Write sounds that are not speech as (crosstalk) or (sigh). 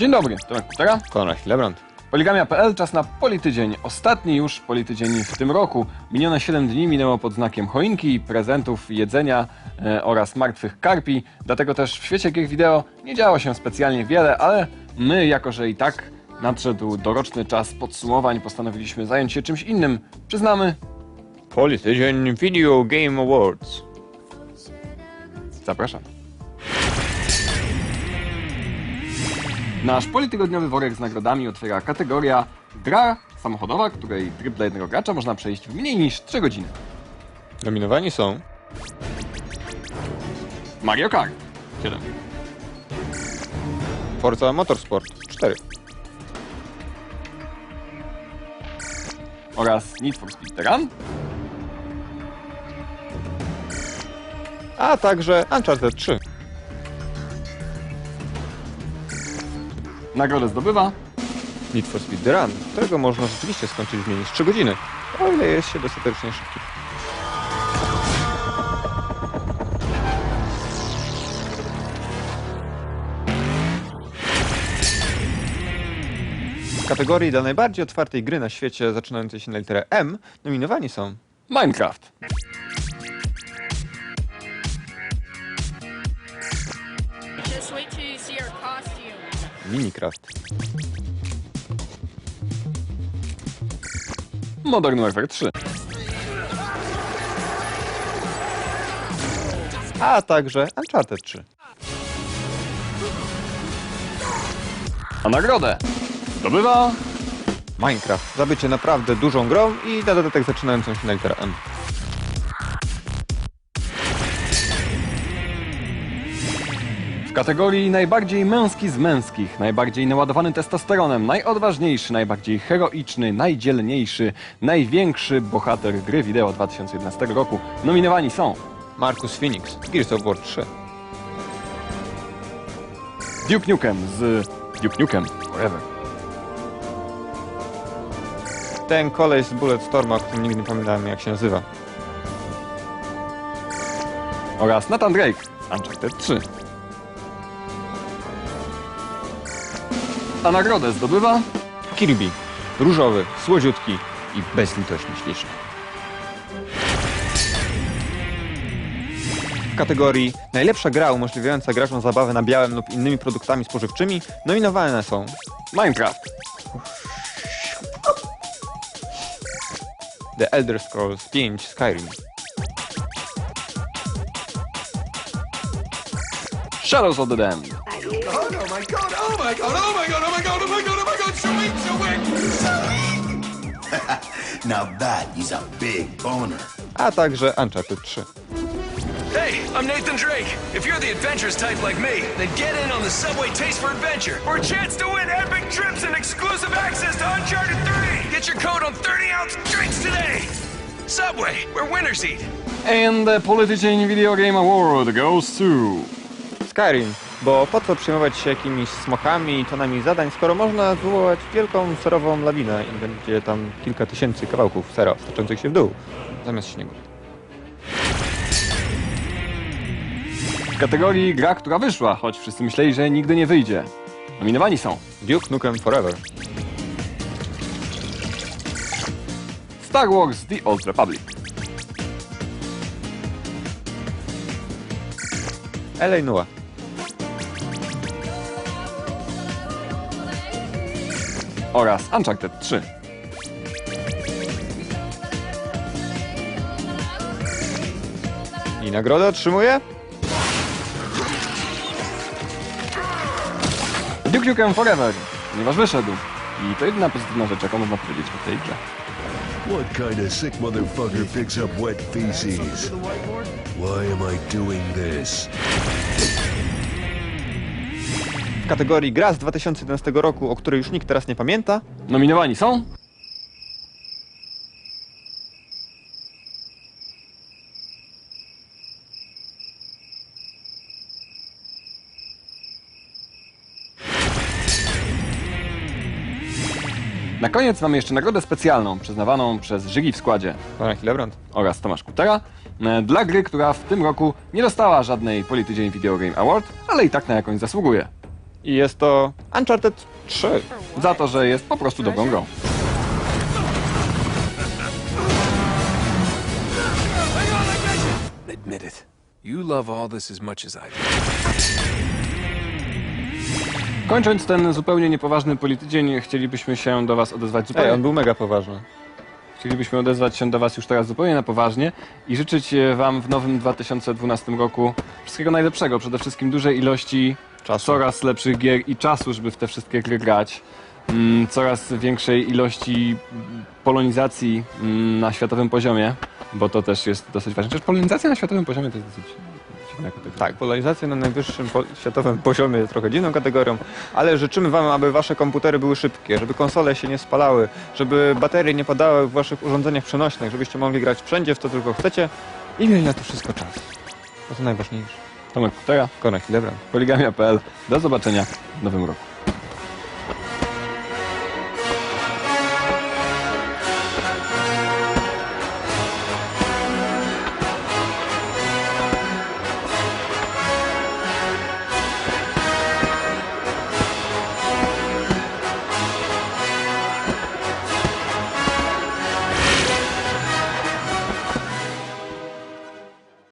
Dzień dobry, Tomek Kutera. Konrad Hilebrand. Poligamia.pl, czas na Politydzień. Ostatni już Politydzień w tym roku. Minione 7 dni minęło pod znakiem choinki, prezentów, jedzenia e, oraz martwych karpi. Dlatego też w świecie gier wideo nie działo się specjalnie wiele, ale my, jako że i tak nadszedł doroczny czas podsumowań, postanowiliśmy zająć się czymś innym. Przyznamy, Politydzień Video Game Awards. Zapraszam. Nasz politygodniowy worek z nagrodami otwiera kategoria gra samochodowa, której tryb dla jednego gracza można przejść w mniej niż 3 godziny. Nominowani są Mario Kart. 7, Forza Motorsport. 4, oraz Need for Speed The Run, a także Uncharted 3. nagrodę zdobywa Need for Speed The Run, którego można rzeczywiście skończyć w mniej niż 3 godziny, o ile jest się dostatecznie szybki. W kategorii dla najbardziej otwartej gry na świecie zaczynającej się na literę M nominowani są Minecraft, Just wait till you see our costume. Minecraft, Modern Warfare 3, a także Uncharted 3. a nagrodę zdobywa Minecraft za bycie naprawdę dużą grą i na dodatek zaczynającą się na literę M. w kategorii najbardziej męski z męskich, najbardziej naładowany testosteronem, najodważniejszy, najbardziej heroiczny, najdzielniejszy, największy bohater gry wideo 2011 roku. Nominowani są Marcus Phoenix, Gears of War 3. Duke Nukem z Duke Nukem Forever. Ten koleś z Bulletstorma, o którym nigdy nie pamiętałem jak się nazywa. Oraz Nathan Drake z Uncharted 3. A nagrodę zdobywa Kirby, różowy, słodziutki i bezlitośnie śliczny. W kategorii najlepsza gra umożliwiająca graczom zabawę na białym lub innymi produktami spożywczymi nominowane są Minecraft, The Elder Scrolls 5 Skyrim, Shadows of the Damned, Oh my god, oh my god, oh my god, oh my god, oh my god, oh my god, sweet, sweet, sweet! (laughs) Now that is a big boner. a także Uncharted 3. Hey, I'm Nathan Drake. If you're the adventurous type like me, then get in on the Subway Taste for Adventure for a chance to win epic trips and exclusive access to Uncharted 3. Get your code on 30 ounce drinks today. Subway, where winners eat. And the Politydzień Video Game Award goes to... Skyrim, bo po co przejmować się jakimiś smokami i tonami zadań, skoro można wywołać wielką serową lawinę i będzie tam kilka tysięcy kawałków sera stoczących się w dół, zamiast śniegu. W kategorii gra, która wyszła, choć wszyscy myśleli, że nigdy nie wyjdzie. Nominowani są Duke Nukem Forever, Star Wars The Old Republic, LA Noir, oraz Uncharted 3. i nagrodę otrzymuje Duke Nukem Forever, ponieważ wyszedł. I to jedyna pozytywna rzecz, jaką można powiedzieć o tej grze. What kind of sick motherfucker picks up wet feces? Why am I doing this? Kategorii gra z 2011 roku, o której już nikt teraz nie pamięta, Nominowani są? Na koniec mamy jeszcze nagrodę specjalną, przyznawaną przez Żygi w składzie. Konrad Hilebrand, oraz Tomasz Kutera, e, dla gry, która w tym roku nie dostała żadnej Politydzień Video Game Award, ale i tak na jakąś zasługuje. I jest to Uncharted 3. Za to, że jest po prostu dobrą grą. Admit it. You love all this as much as I do. Kończąc ten zupełnie niepoważny politydzień, chcielibyśmy się do Was odezwać zupełnie... Ej, on był mega poważny. Chcielibyśmy odezwać się do Was już teraz zupełnie na poważnie i życzyć e, Wam w nowym 2012 roku wszystkiego najlepszego. Przede wszystkim dużej ilości Czasu. coraz lepszych gier i czasu, żeby w te wszystkie gry grać. Mm, Coraz większej ilości mm, polonizacji mm, na światowym poziomie, bo to też jest dosyć ważne. Chociaż polonizacja na światowym poziomie to jest dosyć dziwna kategoria. Tak, polarizacja na najwyższym po światowym (laughs) poziomie jest trochę dziwną kategorią, ale życzymy Wam, aby Wasze komputery były szybkie, żeby konsole się nie spalały, żeby baterie nie padały w Waszych urządzeniach przenośnych, żebyście mogli grać wszędzie, w co tylko chcecie i mieli na to wszystko czas. To to najważniejsze. Tomek Kutera, Konrad Hilebran. poligamia.pl. Do zobaczenia w nowym roku.